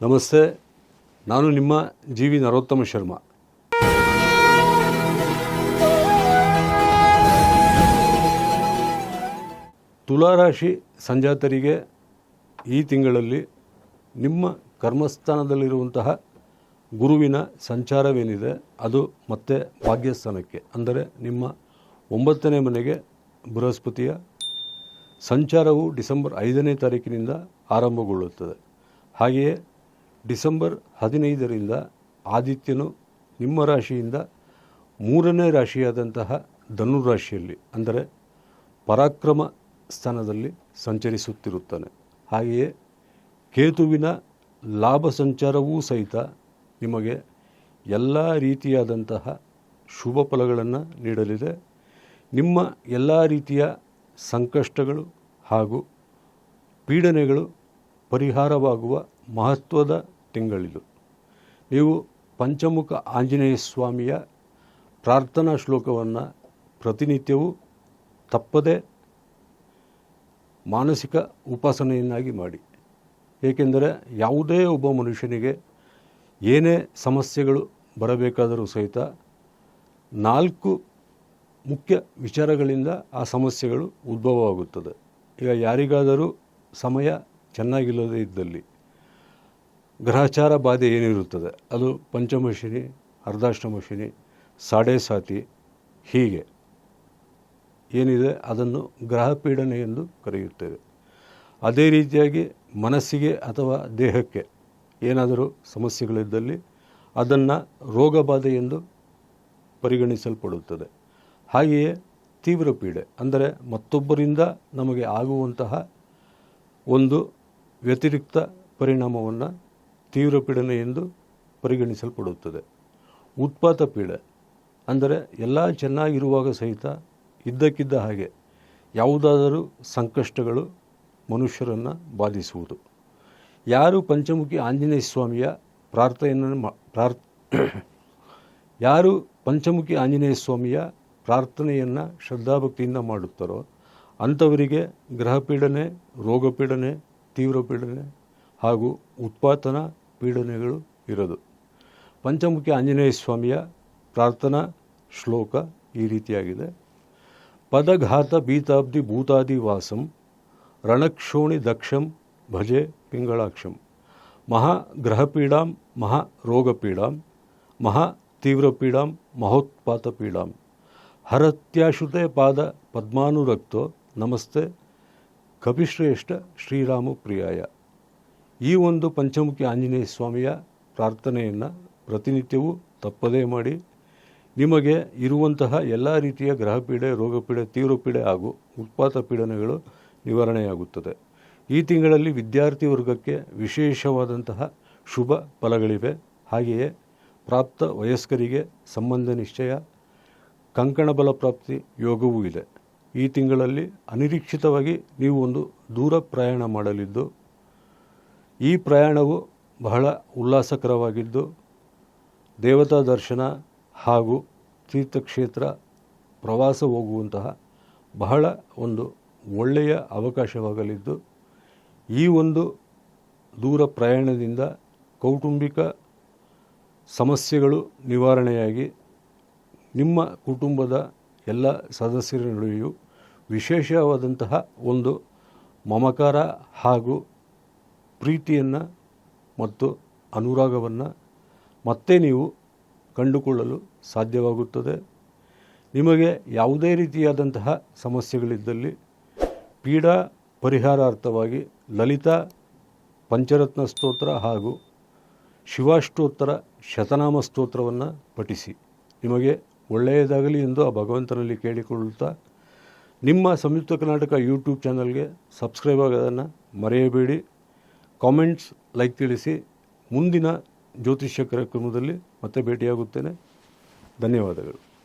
ನಮಸ್ತೆ, ನಾನು ನಿಮ್ಮ ಜಿ ವಿ ನರೋತ್ತಮ ಶರ್ಮಾ. ತುಲಾರಾಶಿ ಸಂಜಾತರಿಗೆ ಈ ತಿಂಗಳಲ್ಲಿ ನಿಮ್ಮ ಕರ್ಮಸ್ಥಾನದಲ್ಲಿರುವಂತಹ ಗುರುವಿನ ಸಂಚಾರವೇನಿದೆ, ಅದು ಮತ್ತೆ ಭಾಗ್ಯಸ್ಥಾನಕ್ಕೆ, ಅಂದರೆ ನಿಮ್ಮ ಒಂಬತ್ತನೇ ಮನೆಗೆ ಬೃಹಸ್ಪತಿಯ ಸಂಚಾರವು ಡಿಸೆಂಬರ್ ಐದನೇ ತಾರೀಕಿನಿಂದ ಆರಂಭಗೊಳ್ಳುತ್ತದೆ. ಹಾಗೆಯೇ ಡಿಸೆಂಬರ್ ಹದಿನೈದರಿಂದ ಆದಿತ್ಯನು ನಿಮ್ಮ ರಾಶಿಯಿಂದ ಮೂರನೇ ರಾಶಿಯಾದಂತಹ ಧನುರಾಶಿಯಲ್ಲಿ ಅಂದರೆ ಪರಾಕ್ರಮ ಸ್ಥಾನದಲ್ಲಿ ಸಂಚರಿಸುತ್ತಿರುತ್ತಾನೆ. ಹಾಗೆಯೇ ಕೇತುವಿನ ಲಾಭ ಸಂಚಾರವೂ ಸಹಿತ ನಿಮಗೆ ಎಲ್ಲ ರೀತಿಯಾದಂತಹ ಶುಭ ಫಲಗಳನ್ನು ನೀಡಲಿದೆ. ನಿಮ್ಮ ಎಲ್ಲ ರೀತಿಯ ಸಂಕಷ್ಟಗಳು ಹಾಗೂ ಪೀಡನೆಗಳು ಪರಿಹಾರವಾಗುವ ಮಹತ್ವದ ತಿಂಗಳಿದು. ನೀವು ಪಂಚಮುಖ ಆಂಜನೇಯ ಸ್ವಾಮಿಯ ಪ್ರಾರ್ಥನಾ ಶ್ಲೋಕವನ್ನು ಪ್ರತಿನಿತ್ಯವೂ ತಪ್ಪದೆ ಮಾನಸಿಕ ಉಪಾಸನೆಯನ್ನಾಗಿ ಮಾಡಿ. ಏಕೆಂದರೆ ಯಾವುದೇ ಒಬ್ಬ ಮನುಷ್ಯನಿಗೆ ಏನೇ ಸಮಸ್ಯೆಗಳು ಬರಬೇಕಾದರೂ ಸಹಿತ ನಾಲ್ಕು ಮುಖ್ಯ ವಿಚಾರಗಳಿಂದ ಆ ಸಮಸ್ಯೆಗಳು ಉದ್ಭವವಾಗುತ್ತದೆ. ಈಗ ಯಾರಿಗಾದರೂ ಸಮಯ ಚೆನ್ನಾಗಿಲ್ಲದೇ ಇದ್ದಲ್ಲಿ ಗ್ರಹಚಾರ ಬಾಧೆ ಏನಿರುತ್ತದೆ? ಅದು ಪಂಚಮಶಿನಿ, ಅರ್ಧಾಷ್ಟಮಶಿನಿ ಅರ್ಧಾಷ್ಟಮ ಸಾಡೆ ಸಾತಿ ಹೀಗೆ. ಏನಿದೆ? ಅದನ್ನು ಗ್ರಹ ಪೀಡನೆ ಎಂದು ಕರೆಯುತ್ತೇವೆ. ಅದೇ ರೀತಿಯಾಗಿ ಮನಸ್ಸಿಗೆ ಅಥವಾ ದೇಹಕ್ಕೆ ಏನಾದರೂ ಸಮಸ್ಯೆಗಳಿದ್ದಲ್ಲಿ ಅದನ್ನು ರೋಗ ಬಾಧೆ ಎಂದು ಪರಿಗಣಿಸಲ್ಪಡುತ್ತದೆ. ಹಾಗೆಯೇ ತೀವ್ರ ಪೀಡೆ, ಅಂದರೆ ಮತ್ತೊಬ್ಬರಿಂದ ನಮಗೆ ಆಗುವಂತಹ ಒಂದು ವ್ಯತಿರಿಕ್ತ ಪರಿಣಾಮವನ್ನು ತೀವ್ರ ಪೀಡನೆ ಎಂದು ಪರಿಗಣಿಸಲ್ಪಡುತ್ತದೆ. ಉತ್ಪಾತ ಪೀಡೆ ಅಂದರೆ ಎಲ್ಲ ಚೆನ್ನಾಗಿರುವಾಗ ಸಹಿತ ಇದ್ದಕ್ಕಿದ್ದ ಹಾಗೆ ಯಾವುದಾದರೂ ಸಂಕಷ್ಟಗಳು ಮನುಷ್ಯರನ್ನು ಬಾಧಿಸುವುದು. ಯಾರು ಪಂಚಮುಖಿ ಆಂಜನೇಯ ಸ್ವಾಮಿಯ ಪ್ರಾರ್ಥನೆಯನ್ನು ಮಾ ಯಾರು ಪಂಚಮುಖಿ ಆಂಜನೇಯ ಸ್ವಾಮಿಯ ಪ್ರಾರ್ಥನೆಯನ್ನು ಶ್ರದ್ಧಾಭಕ್ತಿಯಿಂದ ಮಾಡುತ್ತಾರೋ ಅಂಥವರಿಗೆ ಗ್ರಹ ಪೀಡನೆ ರೋಗ ತೀವ್ರ ಪೀಡನೆ ಹಾಗೂ ಉತ್ಪಾತನ ಪೀಡನೆಗಳು ಇರೋದು. ಪಂಚಮುಖಿ ಆಂಜನೇಯ ಸ್ವಾಮಿಯ ಪ್ರಾರ್ಥನಾ ಶ್ಲೋಕ ಈ ರೀತಿಯಾಗಿದೆ. ಪದಘಾತ ಭೀತಾಬ್ಧಿ ಭೂತಾದಿ ವಾಸಂ ರಣಕ್ಷೋಣಿ ದಕ್ಷಂ ಭಜೆ ಪಿಂಗಳಾಕ್ಷಂ ಮಹಾ ಗ್ರಹಪೀಡಾಂ ಮಹಾ ರೋಗಪೀಡಾಂ ಮಹಾ ತೀವ್ರಪೀಡಾಂ ಮಹೋತ್ಪಾತ ಪೀಡಾಂ ಹರತ್ಯಾಶ್ರುತೆ ಪಾದ ಪದ್ಮಾನುರಕ್ತೋ ನಮಸ್ತೆ ಕಪಿಶ್ರೇಷ್ಠ ಶ್ರೀರಾಮ ಪ್ರಿಯಾಯ ಈ ಒಂದು ಪಂಚಮುಖಿ ಆಂಜನೇಯ ಸ್ವಾಮಿಯ ಪ್ರಾರ್ಥನೆಯನ್ನು ಪ್ರತಿನಿತ್ಯವೂ ತಪ್ಪದೇ ಮಾಡಿ ನಿಮಗೆ ಇರುವಂತಹ ಎಲ್ಲ ರೀತಿಯ ಗ್ರಹಪೀಡೆ, ರೋಗಪೀಡೆ, ತೀವ್ರಪೀಡೆ ಹಾಗೂ ಉತ್ಪಾತ ಪೀಡನೆಗಳು ನಿವಾರಣೆಯಾಗುತ್ತದೆ. ಈ ತಿಂಗಳಲ್ಲಿ ವಿದ್ಯಾರ್ಥಿ ವರ್ಗಕ್ಕೆ ವಿಶೇಷವಾದಂತಹ ಶುಭ ಫಲಗಳಿವೆ. ಹಾಗೆಯೇ ಪ್ರಾಪ್ತ ವಯಸ್ಕರಿಗೆ ಸಂಬಂಧ ನಿಶ್ಚಯ, ಕಂಕಣ ಬಲ ಪ್ರಾಪ್ತಿ ಯೋಗವೂ ಇದೆ. ಈ ತಿಂಗಳಲ್ಲಿ ಅನಿರೀಕ್ಷಿತವಾಗಿ ನೀವು ಒಂದು ದೂರ ಪ್ರಯಾಣ ಮಾಡಲಿದ್ದು ಈ ಪ್ರಯಾಣವು ಬಹಳ ಉಲ್ಲಾಸಕರವಾಗಿದ್ದು, ದೇವತಾ ದರ್ಶನ ಹಾಗೂ ತೀರ್ಥಕ್ಷೇತ್ರ ಪ್ರವಾಸ ಹೋಗುವಂತಹ ಬಹಳ ಒಂದು ಒಳ್ಳೆಯ ಅವಕಾಶವಾಗಲಿದ್ದು, ಈ ಒಂದು ದೂರ ಪ್ರಯಾಣದಿಂದ ಕೌಟುಂಬಿಕ ಸಮಸ್ಯೆಗಳು ನಿವಾರಣೆಯಾಗಿ ನಿಮ್ಮ ಕುಟುಂಬದ ಎಲ್ಲ ಸದಸ್ಯರ ನಡುವೆಯೂ ವಿಶೇಷವಾದಂತಹ ಒಂದು ಮಮಕಾರ ಹಾಗೂ ಪ್ರೀತಿಯನ್ನು ಮತ್ತು ಅನುರಾಗವನ್ನು ಮತ್ತೆ ನೀವು ಕಂಡುಕೊಳ್ಳಲು ಸಾಧ್ಯವಾಗುತ್ತದೆ. ನಿಮಗೆ ಯಾವುದೇ ರೀತಿಯಾದಂತಹ ಸಮಸ್ಯೆಗಳಿದ್ದಲ್ಲಿ ಪೀಡಾ ಪರಿಹಾರಾರ್ಥವಾಗಿ ಲಲಿತಾ ಪಂಚರತ್ನ ಸ್ತೋತ್ರ ಹಾಗೂ ಶಿವಾಷ್ಟೋತ್ತರ ಶತನಾಮ ಸ್ತೋತ್ರವನ್ನು ಪಠಿಸಿ. ನಿಮಗೆ ಒಳ್ಳೆಯದಾಗಲಿ ಎಂದು ಆ ಭಗವಂತನಲ್ಲಿ ಕೇಳಿಕೊಳ್ಳುತ್ತಾ ನಿಮ್ಮ ಸಂಯುಕ್ತ ಕರ್ನಾಟಕ ಯೂಟ್ಯೂಬ್ ಚಾನಲ್ಗೆ ಸಬ್ಸ್ಕ್ರೈಬ್ ಆಗೋದನ್ನು ಮರೆಯಬೇಡಿ. ಕಾಮೆಂಟ್ಸ್ ಲೈಕ್ ತಿಳಿಸಿ. ಮುಂದಿನ ಜ್ಯೋತಿಷ್ಯ ಕಾರ್ಯಕ್ರಮದಲ್ಲಿ ಮತ್ತೆ ಭೇಟಿಯಾಗುತ್ತೇನೆ. ಧನ್ಯವಾದಗಳು.